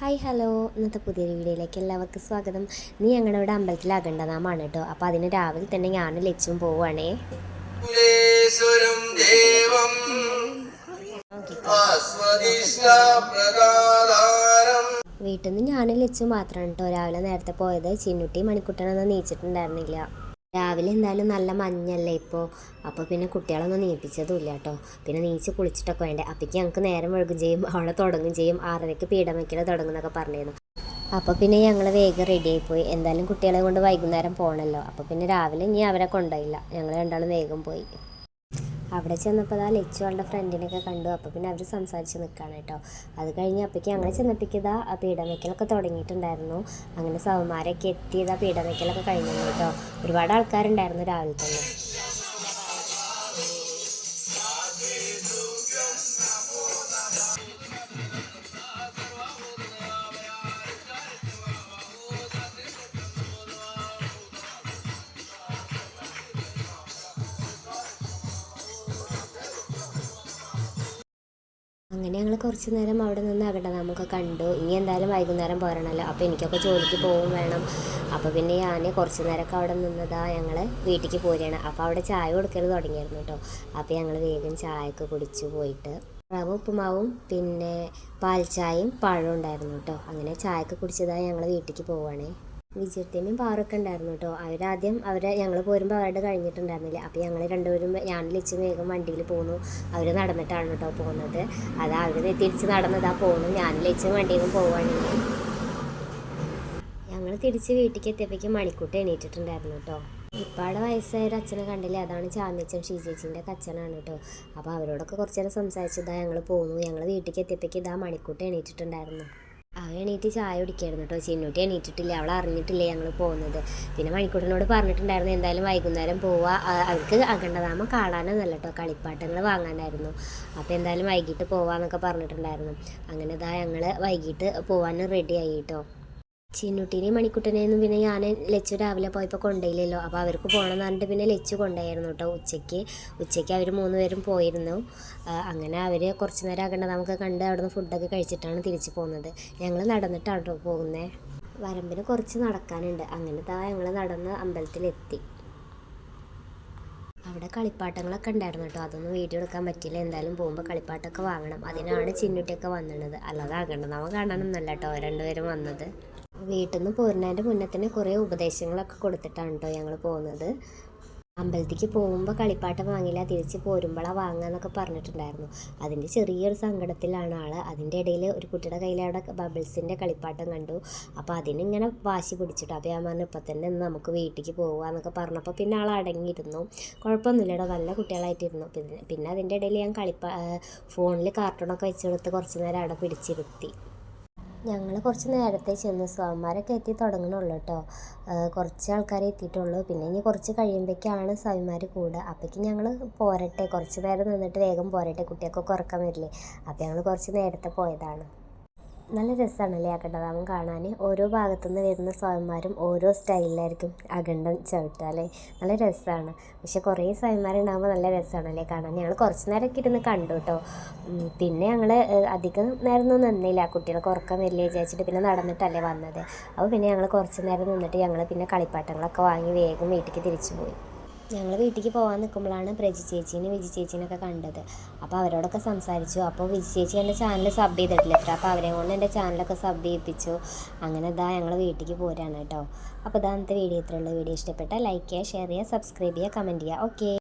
Hi hello. ഇന്നത്തെ പുതിയൊരു വീഡിയോയിലേക്ക് എല്ലാവർക്കും സ്വാഗതം. നീ ഞങ്ങളുടെ ഇവിടെ അമ്പലത്തിലാകേണ്ട നാമാണ് കേട്ടോ. അപ്പോൾ അതിന് രാവിലെ തന്നെ ഞാനും ലച്ചും പോവുകയാണേ വീട്ടിൽ നിന്ന് ഞാനും ലച്ചും മാത്രമാണ് കേട്ടോ രാവിലെ നേരത്തെ പോയത്. ചിന്നുട്ടി മണിക്കുട്ടനൊന്നും നീച്ചിട്ടുണ്ടായിരുന്നില്ല. രാവിലെ എന്തായാലും നല്ല മഞ്ഞല്ലേ ഇപ്പോൾ അപ്പോൾ പിന്നെ കുട്ടികളൊന്നും നീപ്പിച്ചതുമില്ല കേട്ടോ. പിന്നെ നീച്ച് കുളിച്ചിട്ടൊക്കെ വേണ്ടേ. അപ്പോഴേക്ക് ഞങ്ങൾക്ക് നേരം വഴുകും ചെയ്യും. അവളെ തുടങ്ങും ചെയ്യും. ആറരയ്ക്ക് പീഠം വയ്ക്കൽ തുടങ്ങുന്നൊക്കെ പറഞ്ഞിരുന്നു. അപ്പോൾ പിന്നെ ഞങ്ങൾ വേഗം റെഡി പോയി എന്തായാലും കുട്ടികളെ കൊണ്ട് വൈകുന്നേരം പോകണമല്ലോ അപ്പോൾ പിന്നെ രാവിലെ ഇനി അവരെ കൊണ്ടുപോയില്ല. ഞങ്ങൾ രണ്ടാളും വേഗം പോയി. അവിടെ ചെന്നപ്പോൾ ആ ലച്ചു അവളുടെ ഫ്രണ്ടിനെയൊക്കെ കണ്ടു. അപ്പോൾ പിന്നെ അവർ സംസാരിച്ച് നിൽക്കുകയാണ് കേട്ടോ. അത് കഴിഞ്ഞ് അപ്പോഴേക്കും അങ്ങനെ ചെന്നപ്പോഴേക്കിതാ ആ പീഠം വയ്ക്കലൊക്കെ തുടങ്ങിയിട്ടുണ്ടായിരുന്നു. അങ്ങനെ സൗമാരൊക്കെ എത്തിയത് ആ പീഠം വയ്ക്കലൊക്കെ കഴിഞ്ഞു കേട്ടോ. ഒരുപാട് ആൾക്കാരുണ്ടായിരുന്നു രാവിലെ തന്നെ. അങ്ങനെ ഞങ്ങൾ കുറച്ച് നേരം അവിടെ നിന്ന് അകടനാമൊക്കെ കണ്ടു. ഇനി എന്തായാലും വൈകുന്നേരം പോരണല്ലോ. അപ്പോൾ എനിക്കൊക്കെ ജോലിക്ക് പോകും വേണം. അപ്പോൾ പിന്നെ ഞാൻ കുറച്ച് നേരമൊക്കെ അവിടെ നിന്നതാ ഞങ്ങൾ വീട്ടിലേക്ക് പോരുകയാണ് അപ്പോൾ അവിടെ ചായ കൊടുക്കൽ തുടങ്ങിയായിരുന്നു കേട്ടോ അപ്പോൾ ഞങ്ങൾ വേഗം ചായയൊക്കെ കുടിച്ചു പോയിട്ട് റവ ഉപ്പുമാവും പിന്നെ പാൽ ചായയും പഴവും ഉണ്ടായിരുന്നു കേട്ടോ അങ്ങനെ ചായയൊക്കെ കുടിച്ചതായി ഞങ്ങൾ വീട്ടിലേക്ക് പോവുകയാണേ വിജയത്തിനും പാറൊക്കെ ഉണ്ടായിരുന്നു കേട്ടോ അവരാദ്യം അവരെ ഞങ്ങൾ പോരുമ്പോൾ അവരുടെ കഴിഞ്ഞിട്ടുണ്ടായിരുന്നില്ല? അപ്പോൾ ഞങ്ങൾ രണ്ടുപേരും ഞാൻ ലിച്ച് വേഗം വണ്ടിയിൽ പോന്നു. അവർ നടന്നിട്ടാണ് കേട്ടോ പോകുന്നത് അത് അവർ തിരിച്ച് നടന്നതാ പോകുന്നു ഞാൻ ലിച്ച് വണ്ടിയിൽ നിന്ന് പോവുകയാണെങ്കിൽ ഞങ്ങൾ തിരിച്ച് വീട്ടിലേക്ക് എത്തിയപ്പോഴേക്കും മണിക്കൂട്ട് എണീറ്റിട്ടുണ്ടായിരുന്നു കേട്ടോ ഇപ്പാടെ വയസ്സായ ഒരു അച്ഛനെ കണ്ടില്ലേ? അതാണ് ചാമിച്ചൻ ഷീജേച്ചിന്റെ ഒക്കെ അച്ഛനാണ് കേട്ടോ അപ്പോൾ അവരോടൊക്കെ കുറച്ച് നേരം സംസാരിച്ചതാ ഞങ്ങൾ പോന്നു. ഞങ്ങൾ വീട്ടിലേക്ക് എത്തിയപ്പോഴേക്കും ഇതാ മണിക്കൂട്ട് എണീറ്റിട്ടുണ്ടായിരുന്നു. അവൻ എണീറ്റ് ചായ കുടിക്കായിരുന്നു കേട്ടോ. ചിന്നൂട്ടി എണീറ്റിട്ടില്ല. അവൾ അറിഞ്ഞിട്ടില്ല ഞങ്ങൾ പോകുന്നത്. പിന്നെ മണിക്കൂട്ടനോട് പറഞ്ഞിട്ടുണ്ടായിരുന്നു എന്തായാലും വൈകുന്നേരം പോവുക അവർക്ക് അഖണ്ഡധാമം കാണാനൊന്നല്ല കേട്ടോ. കളിപ്പാട്ടങ്ങൾ വാങ്ങാനായിരുന്നു. അപ്പോൾ എന്തായാലും വൈകിട്ട് പോവാന്നൊക്കെ പറഞ്ഞിട്ടുണ്ടായിരുന്നു. അങ്ങനെ ഇതാ ഞങ്ങൾ വൈകിട്ട് പോവാൻ റെഡിയായി കേട്ടോ. ചിന്നുട്ടീനെയും മണിക്കുട്ടനെയൊന്നും പിന്നെ ഞാൻ ലച്ചു രാവിലെ പോയപ്പോൾ കൊണ്ടുപോയില്ലല്ലോ. അപ്പോൾ അവർക്ക് പോകണമെന്ന് പറഞ്ഞിട്ട് പിന്നെ ലച്ചു കൊണ്ടുപോയിരുന്നു കേട്ടോ ഉച്ചയ്ക്ക്. ഉച്ചയ്ക്ക് അവർ മൂന്ന് പേരും പോയിരുന്നു അങ്ങനെ അവർ കുറച്ച് നേരം ആകേണ്ട നമുക്ക് കണ്ട് അവിടുന്ന് ഫുഡൊക്കെ കഴിച്ചിട്ടാണ് തിരിച്ചു പോകുന്നത്. ഞങ്ങൾ നടന്നിട്ടാണ് കേട്ടോ പോകുന്നത് വരമ്പിന് കുറച്ച് നടക്കാനുണ്ട്. അങ്ങനെ താ ഞങ്ങൾ നടന്ന് അമ്പലത്തിലെത്തി. അവിടെ കളിപ്പാട്ടങ്ങളൊക്കെ ഉണ്ടായിരുന്നു കേട്ടോ. അതൊന്നും വീഡിയോ എടുക്കാൻ പറ്റില്ല എന്തായാലും പോകുമ്പോൾ കളിപ്പാട്ടമൊക്കെ വാങ്ങണം. അതിനാണ് ചിന്നുട്ടിയൊക്കെ വന്നിട്ടുള്ളത് അല്ലാതെ ആകണ്ട നമ്മൾ എന്നല്ല കേട്ടോ രണ്ടുപേരും വന്നത്. വീട്ടിൽ നിന്ന് പോരുന്നതിന്റെ മുന്നേ തന്നെ കുറേ ഉപദേശങ്ങളൊക്കെ കൊടുത്തിട്ടാണ് കേട്ടോ ഞങ്ങൾ പോകുന്നത് അമ്പലത്തിക്ക് പോകുമ്പോൾ കളിപ്പാട്ടം വാങ്ങില്ല തിരിച്ച് പോരുമ്പോഴാണ് വാങ്ങാന്നൊക്കെ പറഞ്ഞിട്ടുണ്ടായിരുന്നു. അതിന്റെ ചെറിയൊരു സങ്കടത്തിലാണ് ആൾ അതിന്റെ ഇടയിൽ ഒരു കുട്ടിയുടെ കയ്യിൽ അവിടെ ബബിൾസിന്റെ കളിപ്പാട്ടം കണ്ടു. അപ്പോൾ അതിനിങ്ങനെ വാശി പിടിച്ചിട്ട് അപ്പോൾ ഞാൻ പറഞ്ഞു ഇപ്പം തന്നെ നമുക്ക് വീട്ടിലേക്ക് പോകാമെന്നൊക്കെ പറഞ്ഞപ്പോൾ പിന്നെ ആൾ അടങ്ങിയിരുന്നു. കുഴപ്പമൊന്നുമില്ലടോ നല്ല കുട്ടികളായിട്ടിരുന്നു. പിന്നെ പിന്നെ അതിന്റെ ഇടയിൽ ഞാൻ കളിപ്പാ ഫോണിൽ കാർട്ടൂണൊക്കെ വെച്ച് കൊടുത്ത് കുറച്ച് നേരം അവിടെ പിടിച്ചിരുത്തി. ഞങ്ങൾ കുറച്ച് നേരത്തെ ചെന്നു. സ്വാമിമാരൊക്കെ എത്തി തുടങ്ങണുള്ളൂ കേട്ടോ. കുറച്ച് ആൾക്കാരെ എത്തിയിട്ടുള്ളൂ. പിന്നെ ഇനി കുറച്ച് കഴിയുമ്പോഴേക്കാണ് സ്വാമിമാർ കൂടുക അപ്പോഴേക്കും ഞങ്ങൾ പോരട്ടെ. കുറച്ച് നേരം നിന്നിട്ട് വേഗം പോരട്ടെ. കുട്ടികൾക്കൊക്കെ ഉറക്കം വരില്ലേ? അപ്പോൾ ഞങ്ങൾ കുറച്ച് നേരത്തെ പോയതാണ്. നല്ല രസമാണല്ലേ അഖണ്ഡധാമം കാണാൻ ഓരോ ഭാഗത്തുനിന്ന് വരുന്ന സ്വയംമാരും ഓരോ സ്റ്റൈലിലായിരിക്കും അഖണ്ഡം ചവിട്ടുക അല്ലേ? നല്ല രസമാണ്. പക്ഷെ കുറേ സ്വാമിമാരുണ്ടാകുമ്പോൾ നല്ല രസമാണല്ലേ കാണാൻ. ഞങ്ങൾ കുറച്ച് നേരമൊക്കെ ഇരുന്ന് കണ്ടു കേട്ടോ. പിന്നെ ഞങ്ങൾ അധികം നേരമൊന്നും നിന്നില്ല. കുട്ടികൾക്ക് ഉറക്കം വരില്ല വിചാരിച്ചിട്ട് പിന്നെ നടന്നിട്ടല്ലേ വന്നത്. അപ്പോൾ പിന്നെ ഞങ്ങൾ കുറച്ച് നേരം നിന്നിട്ട് ഞങ്ങൾ പിന്നെ കളിപ്പാട്ടങ്ങളൊക്കെ വാങ്ങി വേഗം വീട്ടിലേക്ക് തിരിച്ചു പോയി. ഞങ്ങൾ വീട്ടിലേക്ക് പോകാൻ നിൽക്കുമ്പോഴാണ് പ്രജി ചേച്ചീനെ വിജി ചേച്ചീനൊക്കെ കണ്ടത്. അപ്പോൾ അവരോടൊക്കെ സംസാരിച്ചു. അപ്പോൾ വിജി ചേച്ചി എന്റെ ചാനൽ സബ് ചെയ്തിട്ടില്ല അപ്പോൾ അവരെ കൊണ്ട് എന്റെ ചാനലൊക്കെ സബ് ചെയ്യിപ്പിച്ചു. അങ്ങനെ ഇതാ ഞങ്ങൾ വീട്ടിലേക്ക് പോരാണ് കേട്ടോ അപ്പോൾ ഇതാ അന്നത്തെ വീഡിയോ ഇത്രയുള്ള വീഡിയോ ഇഷ്ടപ്പെട്ടാൽ ലൈക്ക് ചെയ്യുക ഷെയർ ചെയ്യുക സബ്സ്ക്രൈബ് ചെയ്യുക കമന്റ് ചെയ്യുക. ഓക്കെ